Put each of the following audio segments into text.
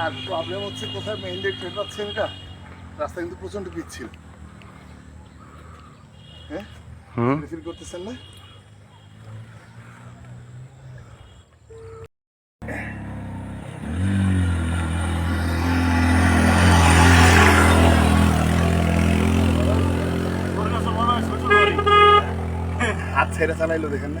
আর problem হচ্ছে কোথায় main দিয়ে ট্রেন পাচ্ছেন এটা? রাস্তা কিন্তু প্রচণ্ড পিচ্ছিল হ্যাঁ? হুম। ফিল করতেছেন না? হাত ছেড়ে চালাইলো দেখেন না।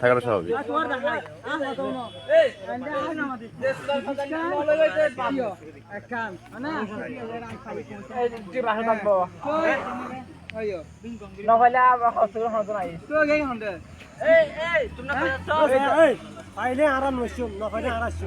থাকাটা স্বাভাবিক। পাইলে আরাম নইছো নপাইলে আরাইছো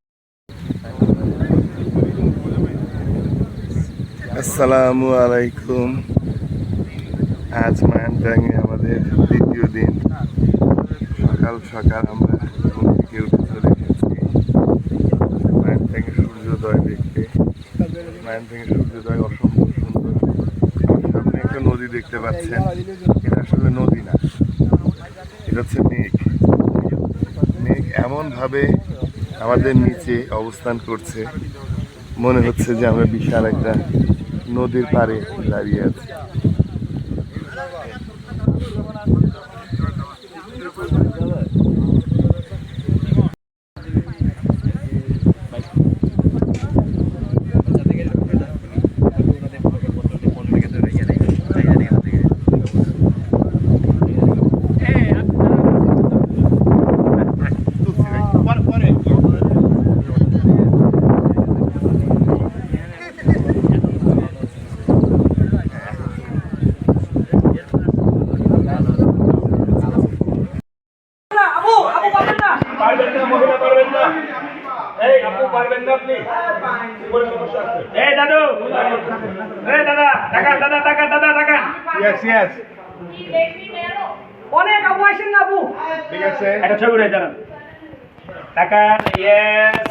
আসসালামু আলাইকুম। আজ মায়ানটাঙ্গে আমাদের দ্বিতীয় দিন। সকাল সকাল আমরা ঘুম থেকে উঠে চলে এসেছি। মায়ানটাঙ্গে সূর্যোদয় দেখতে। মায়ানটাঙ্গে সূর্যোদয় অসম্ভব সুন্দর। সামনে একটা নদী দেখতে পাচ্ছেন। এটা আসলে নদী না। এটা হচ্ছে মেঘ। মেঘ এমনভাবে আমাদের নিচে অবস্থান করছে। মনে হচ্ছে যে আমরা বিশাল একটা নদীর পাড়ে দাঁড়িয়ে আছি। এই দাদু! এই দাদা টাকা দাদা টাকা দাদা টাকা। অনেক আপু আসেন না আপু ঠিক আছে। একটা ছবি উঠে জানান টাকা ইয়েস